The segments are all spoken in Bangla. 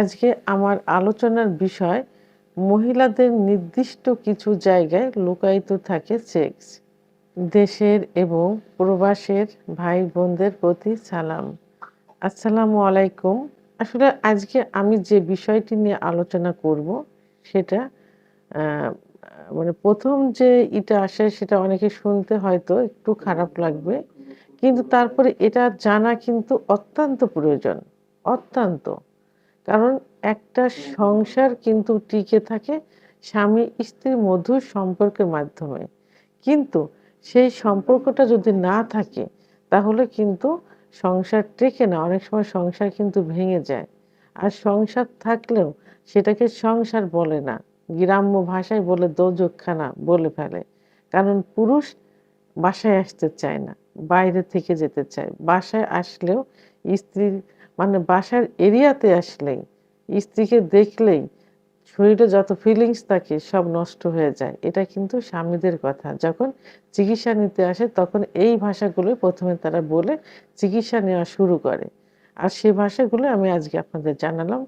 আজকে আমার আলোচনার বিষয়, মহিলাদের নির্দিষ্ট কিছু জায়গায় লুকায়িত থাকে সেক্স দেশের এবং প্রবাসের ভাই বোনদের প্রতি সালাম। আসসালামু আলাইকুম। আসলে আজকে আমি যে বিষয়টি নিয়ে আলোচনা করব, সেটা মানে প্রথম যে এটা আসে সেটা অনেকে শুনতে হয়তো একটু খারাপ লাগবে, কিন্তু তারপরে এটা জানা কিন্তু অত্যন্ত প্রয়োজন, অত্যন্ত। কারণ একটা সংসার কিন্তু টিকে থাকে স্বামী স্ত্রীর মধুর সম্পর্কের মাধ্যমে। কিন্তু সেই সম্পর্কটা যদি না থাকে, তাহলে কিন্তু সংসার টেকে না, অনেক সময় সংসার কিন্তু ভেঙে যায়। আর সংসার থাকলেও সেটাকে সংসার বলে না, গ্রাম্য ভাষায় বলে দোজকখানা বলে ফেলে। কারণ পুরুষ বাসায় আসতে চায় না, বাইরে থেকে যেতে চায়। বাসায় আসলেও স্ত্রীর মানে বাসার এরিয়াতে আসলেই, স্ত্রীকে দেখলেই শরীরে যত ফিলিংস থাকে সব নষ্ট হয়ে যায়। এটা কিন্তু স্বামীদের কথা। যখন চিকিৎসা নিতে আসে তখন এই ভাষাগুলো প্রথমে তারা বলে চিকিৎসা নেওয়া শুরু করে। আর সে ভাষাগুলো আমি আজকে আপনাদের জানালাম।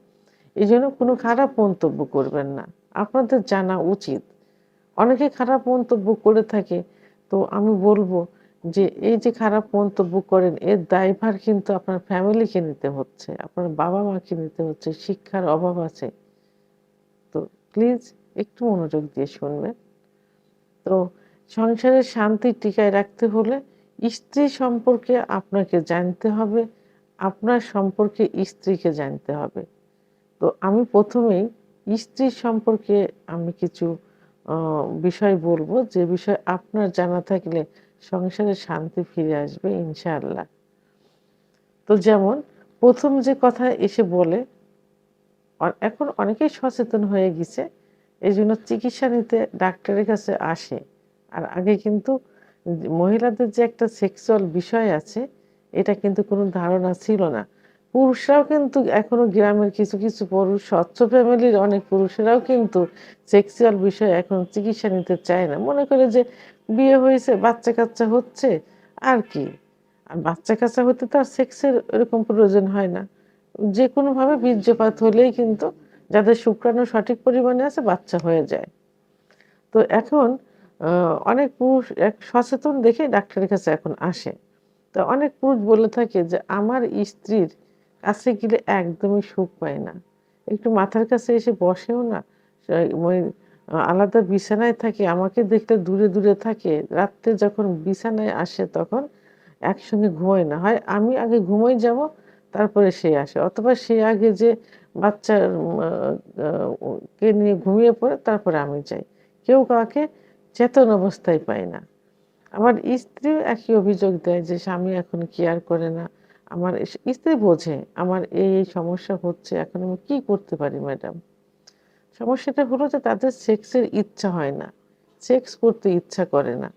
এই জন্য কোনো খারাপ মন্তব্য করবেন না। আপনাদের জানা উচিত। অনেকে খারাপ মন্তব্য করে থাকে। তো আমি বলব যে এই যে খারাপ মন্তব্য করেন, এর দায়ভার কিন্তু আপনার ফ্যামিলিকে নিতে হচ্ছে, আপনার বাবা মাকে নিতে হচ্ছে, শিক্ষার অভাব আছে। তো প্লিজ একটু মনোযোগ দিয়ে শুনবেন। তো সংসারের শান্তি টিকায় রাখতে হলে স্ত্রী সম্পর্কে আপনাকে জানতে হবে, আপনার সম্পর্কে স্ত্রীকে জানতে হবে। তো আমি প্রথমেই স্ত্রীর সম্পর্কে আমি কিছু বিষয় বলব, যে বিষয় আপনার জানা থাকলে সংসারে শান্তি ফিরে আসবে, ইনশাআল্লাহ। তো যেমন, প্রথম যে কথা এসে বলে এখন অনেকেই সচেতন হয়ে গেছে এই জন্য চিকিৎসা নিতে ডাক্তারের কাছে আসে। আর আগে কিন্তু মহিলাদের যে একটা সেক্সুয়াল বিষয় আছে, এটা কিন্তু কোনো ধারণা ছিল না। পুরুষরাও কিন্তু এখনও গ্রামের কিছু কিছু পুরুষ, স্বচ্ছ ফ্যামিলির অনেক পুরুষেরাও কিন্তু সেক্সুয়াল বিষয়ে এখন চিকিৎসা নিতে চায় না। মনে করে যে বিয়ে হয়েছে, বাচ্চা কাচ্চা হচ্ছে, আর কি? আর বাচ্চা কাচ্চা হতে তো আর সেক্সের এরকম প্রয়োজন হয় না। যে কোনোভাবে বীর্যপাত হলেই কিন্তু যাদের শুক্রাণু সঠিক পরিমাণে আছে, বাচ্চা হয়ে যায়। তো এখন অনেক পুরুষ এক সচেতন দেখে ডাক্তারের কাছে এখন আসে। তো অনেক পুরুষ বলে থাকে যে, আমার স্ত্রীর কাছে গেলে একদমই সুখ পায় না। একটু মাথার কাছে এসে বসেও না। আলাদা বিছানায় থাকে আমাকে দেখতে দূরে দূরে থাকে। রাত্রে যখন বিছানায় আসে তখন একসঙ্গে ঘুমায় না। হয় আমি আগে ঘুমাই যাব তারপরে সে আসে। অথবা সে আগে যে বাচ্চার উম, কে নিয়ে ঘুমিয়ে পড়ে তারপরে আমি যাই। কেউ কাউকে চেতন অবস্থায় পায় না। আমার স্ত্রীও একই অভিযোগ দেয় যে স্বামী এখন কেয়ার করে না। আমার স্ত্রী বোঝে আমার এই এই সমস্যা হচ্ছে এখন আমি কি করতে পারি ম্যাডাম সমস্যাটা হলো যে তাদের সেক্সের ইচ্ছা হয় না সেক্স করতে ইচ্ছা করে না।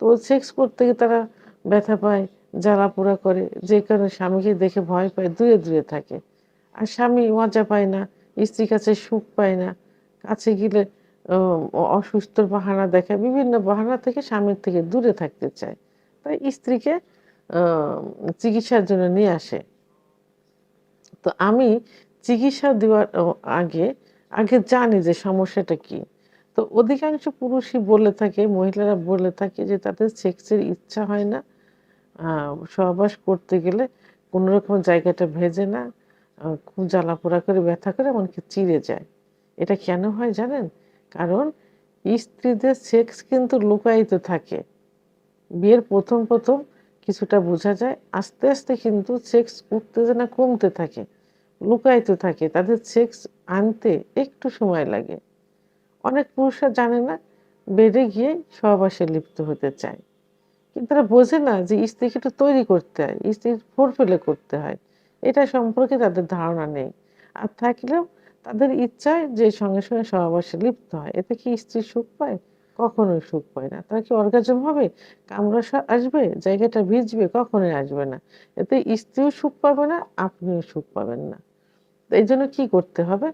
তো সেক্স করতে গিয়ে তারা ব্যথা পায় জ্বালা পোড়া করে যে কারণে স্বামীকে দেখে ভয় পায় দূরে দূরে থাকে। আর স্বামী মজা পায় না স্ত্রীর কাছে সুখ পায় না কাছে গেলে আহ, অসুস্থর বাহানা দেখায় বিভিন্ন বাহানা থেকে স্বামীর থেকে দূরে থাকতে চায়। তাই স্ত্রীকে চিকিৎসার জন্য নিয়ে আসে। তো আমি চিকিৎসা দেওয়ার আগে আগে জানি যে সমস্যাটা কি। তো অধিকাংশ পুরুষই বলে থাকে, মহিলারা বলে থাকে যে তাদের সেক্সের ইচ্ছা হয় না। সহবাস করতে গেলে কোনো রকম জায়গাটা ভেজে না খুব জ্বালা পোড়া করে, ব্যথা করে, এমনকি চিড়ে যায়। এটা কেন হয় জানেন? কারণ স্ত্রীদের সেক্স কিন্তু লুকায়িত থাকে। বিয়ের প্রথম প্রথম কিছুটা বোঝা যায়, আস্তে আস্তে কিন্তু সেক্স উত্তেজনা কমতে থাকে, লুকাইতে থাকে, তাদের সেক্স আনতে একটু সময় লাগে। অনেক পুরুষরা জানে না, বেডে গিয়ে সহবাসে লিপ্ত হতে চায়। কিন্তু তারা বোঝে না যে স্ত্রীকে একটু তৈরি করতে হয়, স্ত্রীর ফোরফেলে করতে হয়। এটা সম্পর্কে তাদের ধারণা নেই। আর থাকলেও তাদের ইচ্ছায় যে সঙ্গে সঙ্গে সহবাসে লিপ্ত হয়, এতে কি স্ত্রী সুখ পায়? কখনোই সুখ পায় না। তার কি অর্গাজম হবে? কামড়া আসবে? জায়গাটা ভিজবে? কখনোই আসবে না। এতে স্ত্রীও সুখ পাবে না, আপনিও সুখ পাবেন না। এই জন্য কি করতে হবে?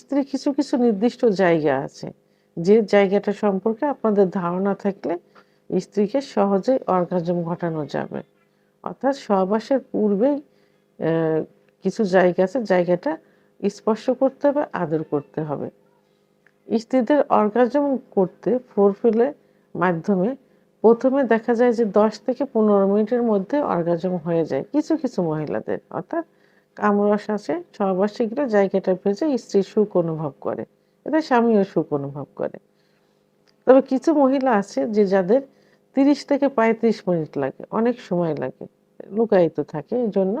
স্ত্রী কিছু কিছু নির্দিষ্ট জায়গা আছে। যে জায়গাটা সম্পর্কে আপনাদের ধারণা থাকলে স্ত্রীকে সহজেই অর্গাজম ঘটানো যাবে। অর্থাৎ সহবাসের পূর্বেই কিছু জায়গা আছে। জায়গাটা স্পর্শ করতে হবে, আদর করতে হবে। স্ত্রীদের অর্গাজম করতে ফোরফিলের মাধ্যমে প্রথমে দেখা যায় যে দশ থেকে পনেরো মিনিটের মধ্যে অর্গাজম হয়ে যায় কিছু কিছু মহিলাদের। অর্থাৎ কামরস সহবাসে গেলে জায়গাটা ভেজে স্ত্রী সুখ অনুভব করে। এটা স্বামীও সুখ অনুভব করে। তবে কিছু মহিলা আছে যে যাদের তিরিশ থেকে পঁয়ত্রিশ মিনিট লাগে, অনেক সময় লাগে, লুকায়িত থাকে। এই জন্য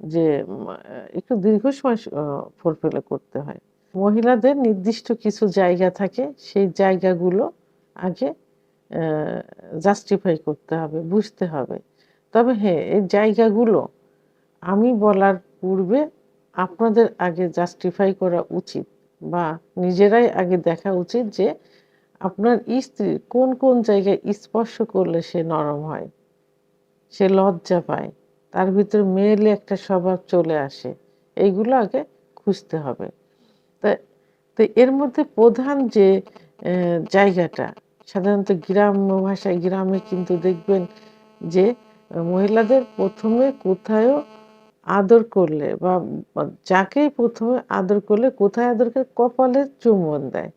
যে একটু দীর্ঘ সময় ফোরফেলে করতে হয়। মহিলাদের নির্দিষ্ট কিছু জায়গা থাকে, সেই জায়গাগুলো আগে জাস্টিফাই করতে হবে, বুঝতে হবে। তবে হ্যাঁ এই জায়গাগুলো আমি বলার পূর্বে আপনাদের আগে জাস্টিফাই করা উচিত বা নিজেরাই আগে দেখা উচিত যে আপনার স্ত্রীর কোন কোন জায়গায় স্পর্শ করলে সে নরম হয়, সে লজ্জা পায়, তার ভিতরে মেয়েলে একটা স্বভাব চলে আসে, এইগুলো আগে খুঁজতে হবে। তা এর মধ্যে প্রধান যে জায়গাটা, সাধারণত গ্রাম্য ভাষায় গ্রামে কিন্তু দেখবেন যে, মহিলাদের প্রথমে কোথায়ও আদর করলে বা যাকেই প্রথমে আদর করলে কোথায় আদর করে কপালে চুম্বন দেয়।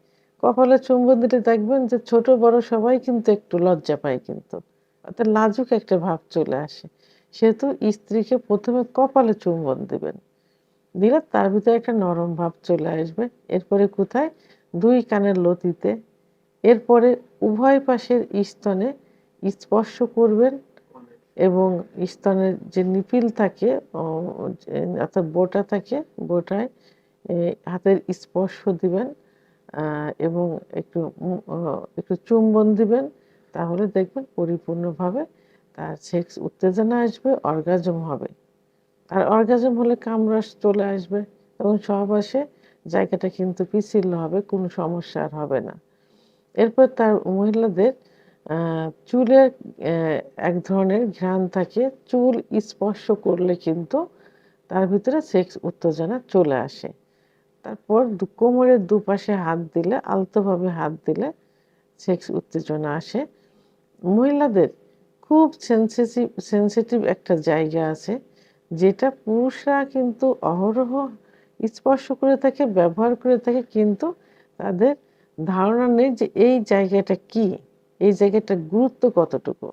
কপালে চুম্বন দিলে দেখবেন যে, ছোট বড় সবাই কিন্তু একটু লজ্জা পায় কিন্তু। অর্থাৎ লাজুক একটা ভাব চলে আসে। সেহেতু স্ত্রীকে প্রথমে কপালে চুম্বন দিবেন। দিলে তার ভিতরে একটা নরম ভাব চলে আসবে। এরপরে কোথায়? দুই কানের লতিতে। এরপরে উভয় পাশের স্তনে স্পর্শ করবেন এবং স্তনের যে নিপিল থাকে অর্থাৎ বোটা থাকে, বোটায় হাতের স্পর্শ দিবেন এবং একটু একটু চুম্বন দিবেন। তাহলে দেখবেন পরিপূর্ণভাবে তার সেক্স উত্তেজনা আসবে, অর্গাজম হবে। আর অর্গাজম হলে কামরাস চলে আসবে এবং সহবাসে জায়গাটা কিন্তু পিছিল হবে, কোনো সমস্যা আর হবে না। এরপর তার মহিলাদের চুলের এক ধরনের ঘ্রাণ থাকে, চুল স্পর্শ করলে কিন্তু তার ভিতরে সেক্স উত্তেজনা চলে আসে। তারপর কোমরের দুপাশে হাত দিলে, আলতোভাবে হাত দিলে সেক্স উত্তেজনা আসে। মহিলাদের খুব সেন্সিটিভ সেন্সিটিভ একটা জায়গা আছে। যেটা পুরুষরা কিন্তু অহরহ স্পর্শ করে থাকে, ব্যবহার করে থাকে, কিন্তু তাদের ধারণা নেই যে এই জায়গাটা কি, এই জায়গাটার গুরুত্ব কতটুকু।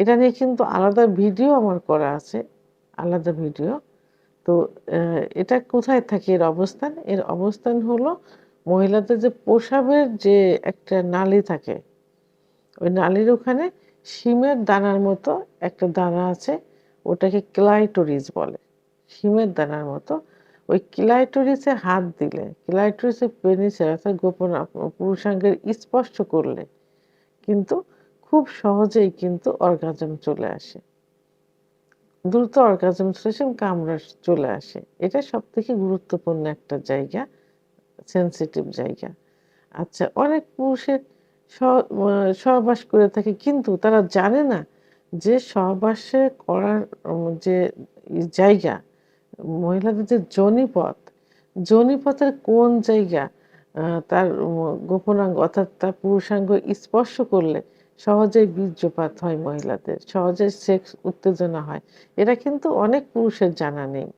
এটা নিয়ে কিন্তু আলাদা ভিডিও আমার করা আছে, আলাদা ভিডিও। তো এটা কোথায় থাকে এর অবস্থান? এর অবস্থান হলো মহিলাদের যে পোশাবের যে একটা নালি থাকে, ওই নালির ওখানে শিমের দানার মতো একটা দানা আছে ওটাকে ক্লাইটোরিস বলে। শিমের দানার মতো। ওই ক্লাইটোরিসে হাত দিলে, ক্লাইটোরিসে পেনিসে অর্থাৎ গোপন পুরুষাঙ্গের স্পর্শ করলে কিন্তু খুব সহজেই কিন্তু অর্গাজম চলে আসে। দ্রুত অর্গাজম আসে কামড়া চলে আসে। এটা সব থেকে গুরুত্বপূর্ণ একটা জায়গা সেন্সিটিভ জায়গা। আচ্ছা অনেক পুরুষের সহবাস করে থাকে কিন্তু তারা জানে না যে সহবাসে করার যে জায়গা, মহিলাদের যে জনিপথ, জনিপথের কোন জায়গা তার গোপনাঙ্গ অর্থাৎ তার পুরুষাঙ্গ স্পর্শ করলে সহজেই বীর্যপাত হয় মহিলাদের সহজে সেক্স উত্তেজনা হয়। এটা কিন্তু অনেক পুরুষের জানা নেই।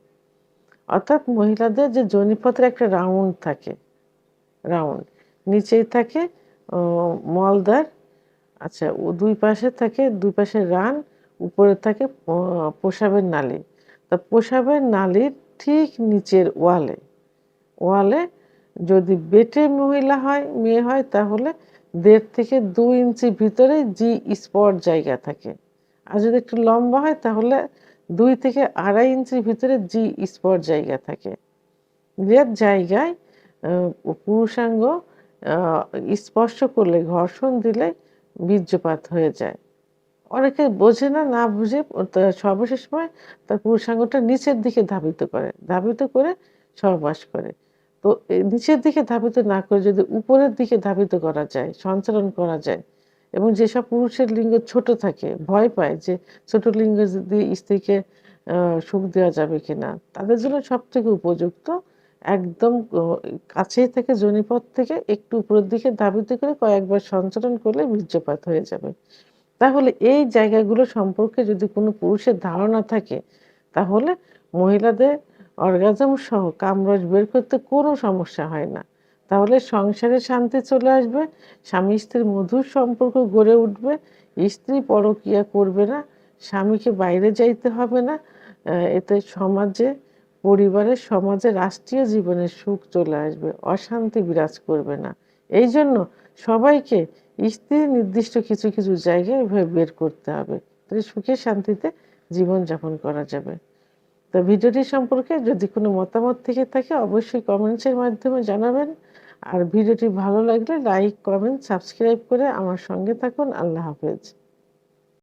অর্থাৎ মহিলাদের যে জনিপথের একটা রাউন্ড থাকে, রাউন্ড, নিচেই থাকে মলদার আচ্ছা ও দুই পাশে থাকে, দুই পাশে রান, উপরে থাকে পোশাবের নালী। তা পোশাবের নালীর ঠিক নিচের ওয়ালে। ওয়ালে যদি বেটে মহিলা হয়, মেয়ে হয়, তাহলে দেড় থেকে দু ইঞ্চি ভিতরে জি স্পট জায়গা থাকে। আর যদি একটু লম্বা হয়, তাহলে দুই থেকে আড়াই ইঞ্চির ভিতরে জি স্পট জায়গা থাকে। যে জায়গায় পুরুষাঙ্গ স্পর্শ করলে, ঘর্ষণ দিলে বীর্যপাত হয়ে যায়। অনেকে বোঝে না না বুঝে সর্বশেষ সময় তার পুরুষাঙ্গটা নিচের দিকে ধাবিত করে ধাবিত করে সহবাস করে। তো নিচের দিকে ধাবিত না করে যদি উপরের দিকে ধাবিত করা যায়, সঞ্চালন করা যায় এবং যেসব পুরুষের লিঙ্গ ছোট থাকে, ভয় পায় যে ছোট লিঙ্গ দিয়ে স্ত্রীকে সুখ দেওয়া যাবে কিনা, তাদের জন্য সব থেকে উপযুক্ত একদম কাছেই থেকে জনিপথ থেকে একটু উপরের দিকে ধাবিত করে কয়েকবার সঞ্চালন করলে বীর্যপাত হয়ে যাবে। তাহলে এই জায়গাগুলো সম্পর্কে যদি কোনো পুরুষের ধারণা থাকে, তাহলে মহিলাদের অর্গাজম সহ কামরস বের করতে কোনো সমস্যা হয় না। তাহলে সংসারে শান্তি চলে আসবে, স্বামী স্ত্রীর মধুর সম্পর্ক গড়ে উঠবে, স্ত্রী পরকিয়া করবে না, স্বামীকে বাইরে যাইতে হবে না এতে সমাজে পরিবারে সমাজে রাষ্ট্রীয় জীবনের সুখ চলে আসবে, অশান্তি বিরাজ করবে না। এই জন্য সবাইকে স্ত্রীর নির্দিষ্ট কিছু কিছু জায়গায় এভাবে বের করতে হবে, তাহলে সুখে শান্তিতে জীবনযাপন করা যাবে। তো ভিডিওটি সম্পর্কে যদি কোনো মতামত থেকে থাকে, অবশ্যই কমেন্টসের মাধ্যমে জানাবেন। আর ভিডিওটি ভালো লাগলে লাইক, কমেন্ট, সাবস্ক্রাইব করে আমার সঙ্গে থাকুন। আল্লাহ হাফেজ।